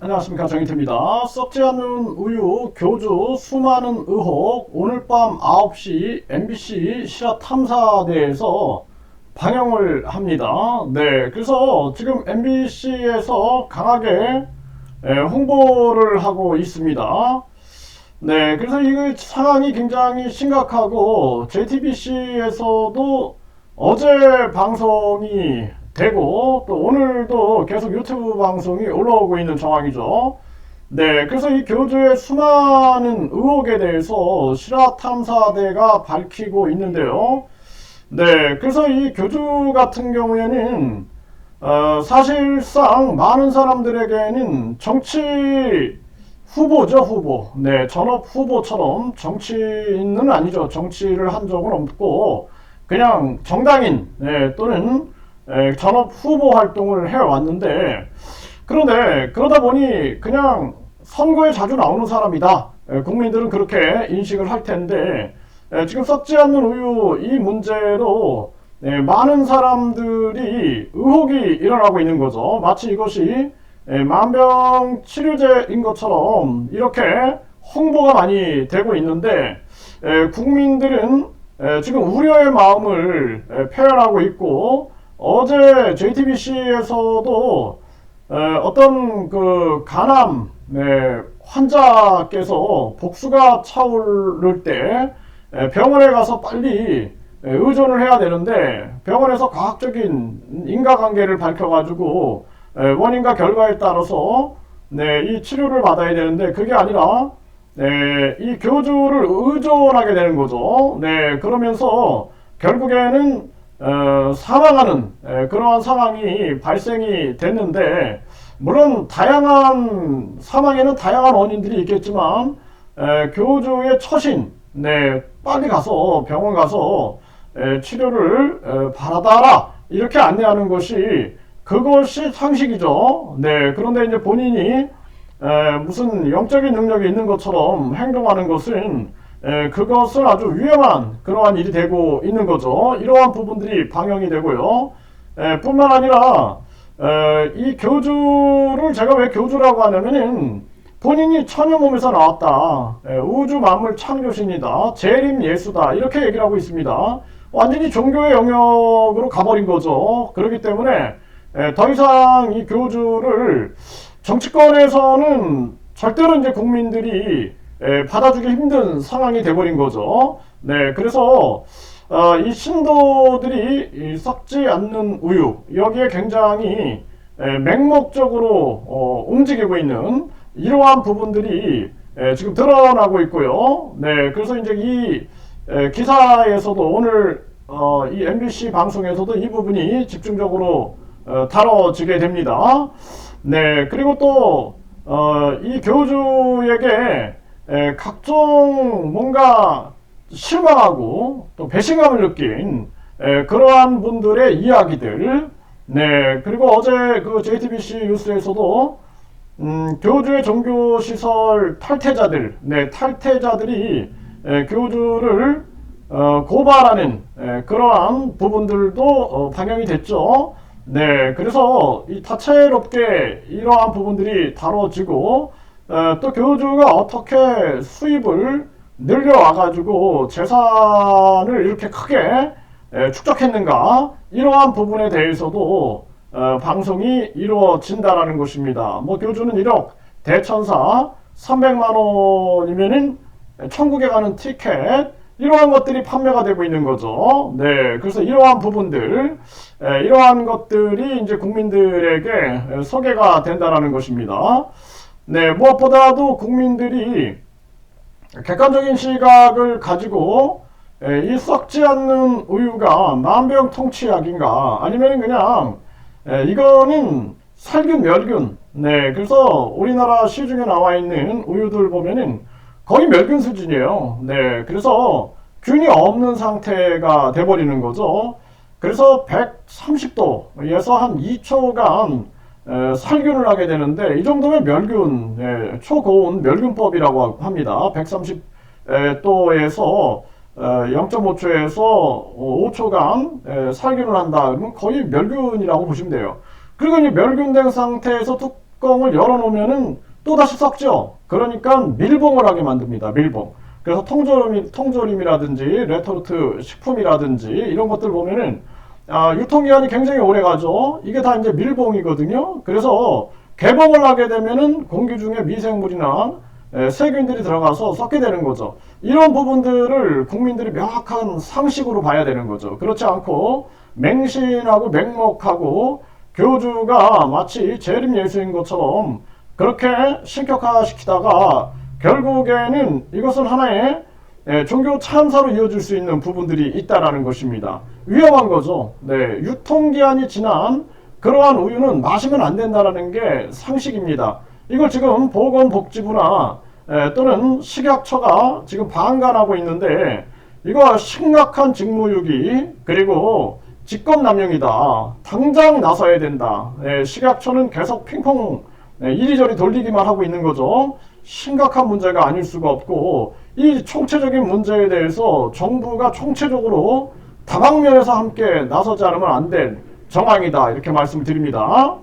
안녕하십니까 정인태입니다. 썩지 않는 우유 교주 수많은 의혹 오늘 밤 9시 MBC 실화 탐사대에서 방영을 합니다. 네, 그래서 지금 MBC에서 강하게 예, 홍보를 하고 있습니다. 네, 그래서 이 상황이 굉장히 심각하고 JTBC에서도 어제 방송이 되고 또 오늘도 계속 유튜브 방송이 올라오고 있는 상황이죠. 네, 그래서 이 교주의 수많은 의혹에 대해서 실화 탐사대가 밝히고 있는데요. 네, 그래서 이 교주 같은 경우에는 어, 사실상 많은 사람들에게는 정치 후보죠, 후보. 네, 전업 후보처럼 정치인은 아니죠. 정치를 한 적은 없고 그냥 정당인 네, 또는 에, 전업 후보 활동을 해왔는데 그런데 그러다 보니 그냥 선거에 자주 나오는 사람이다. 에, 국민들은 그렇게 인식을 할 텐데 에, 지금 썩지 않는 우유 이 문제로 에, 많은 사람들이 의혹이 일어나고 있는 거죠. 마치 이것이 에, 만병 치료제인 것처럼 이렇게 홍보가 많이 되고 있는데 에, 국민들은 에, 지금 우려의 마음을 에, 표현하고 있고 어제 JTBC에서도 어떤 그 간암 네, 환자께서 복수가 차오를 때 병원에 가서 빨리 의존을 해야 되는데 병원에서 과학적인 인과관계를 밝혀가지고 원인과 결과에 따라서 네, 이 치료를 받아야 되는데 그게 아니라 네, 이 교주를 의존하게 되는 거죠. 네, 그러면서 결국에는 어, 사망하는 에, 그러한 상황이 발생이 됐는데 물론 다양한 사망에는 다양한 원인들이 있겠지만 에, 교주의 처신 네 빨리 가서 병원 가서 에, 치료를 에, 받아라 이렇게 안내하는 것이 그것이 상식이죠. 네 그런데 이제 본인이 에, 무슨 영적인 능력이 있는 것처럼 행동하는 것은 에, 그것은 아주 위험한 그러한 일이 되고 있는 거죠. 이러한 부분들이 방영이 되고요. 에, 뿐만 아니라 에, 이 교주를 제가 왜 교주라고 하냐면은 본인이 천여 몸에서 나왔다. 에, 우주 만물 창조신이다. 재림 예수다. 이렇게 얘기를 하고 있습니다. 완전히 종교의 영역으로 가버린 거죠. 그렇기 때문에 에, 더 이상 이 교주를 정치권에서는 절대로 이제 국민들이 에, 받아주기 힘든 상황이 돼버린 거죠. 네, 그래서 어, 이 신도들이 이 썩지 않는 우유 여기에 굉장히 에, 맹목적으로 어, 움직이고 있는 이러한 부분들이 에, 지금 드러나고 있고요. 네, 그래서 이제 이 에, 기사에서도 오늘 어, 이 MBC 방송에서도 이 부분이 집중적으로 어, 다뤄지게 됩니다. 네, 그리고 또, 어, 이 교주에게 에, 각종 뭔가 실망하고 또 배신감을 느낀 에, 그러한 분들의 이야기들 네 그리고 어제 그 JTBC 뉴스에서도 음, 교주의 종교 시설 탈퇴자들 네 탈퇴자들이 에, 교주를 어, 고발하는 에, 그러한 부분들도 어, 방영이 됐죠. 네, 그래서 이 다채롭게 이러한 부분들이 다뤄지고 또 교주가 어떻게 수입을 늘려와가지고 재산을 이렇게 크게 축적했는가 이러한 부분에 대해서도 어, 방송이 이루어진다라는 것입니다. 뭐 교주는 1억 대천사 300만 원이면은 천국에 가는 티켓 이러한 것들이 판매가 되고 있는 거죠. 네, 그래서 이러한 부분들, 이러한 것들이 이제 국민들에게 소개가 된다라는 것입니다. 네, 무엇보다도 국민들이 객관적인 시각을 가지고 이 썩지 않는 우유가 만병통치약인가? 아니면 그냥 이거는 살균 멸균. 네 그래서 우리나라 시중에 나와 있는 우유들 보면은 거의 멸균 수준이에요. 네 그래서 균이 없는 상태가 돼버리는 거죠. 그래서 130도에서 한 2초간 살균을 하게 되는데 이 정도면 멸균 예, 초고온 멸균법이라고 합니다. 130도에서 0.5초에서 5초간 살균을 한다 그러면 거의 멸균이라고 보시면 돼요. 그리고 이제 멸균된 상태에서 툭 뚜껑을 열어놓으면은 또 다시 썩죠. 그러니까 밀봉을 하게 만듭니다. 밀봉. 그래서 통조림, 통조림이라든지 레토르트 식품이라든지 이런 것들 보면은 아, 유통기한이 굉장히 오래 가죠. 이게 다 이제 밀봉이거든요. 그래서 개봉을 하게 되면은 공기 중에 미생물이나 에, 세균들이 들어가서 썩게 되는 거죠. 이런 부분들을 국민들이 명확한 상식으로 봐야 되는 거죠. 그렇지 않고 맹신하고 맹목하고 교주가 마치 재림 예수인 것처럼 그렇게 신격화시키다가 결국에는 이것은 하나의 예, 종교 참사로 이어질 수 있는 부분들이 있다라는 것입니다. 위험한 거죠. 네, 유통기한이 지난 그러한 우유는 마시면 안 된다라는 게 상식입니다. 이걸 지금 보건복지부나 에, 또는 식약처가 지금 방관하고 있는데 이거 심각한 직무유기 그리고 직권남용이다. 당장 나서야 된다. 에, 식약처는 계속 핑퐁 에, 이리저리 돌리기만 하고 있는 거죠. 심각한 문제가 아닐 수가 없고 이 총체적인 문제에 대해서 정부가 총체적으로 다방면에서 함께 나서지 않으면 안 될 정황이다 이렇게 말씀드립니다.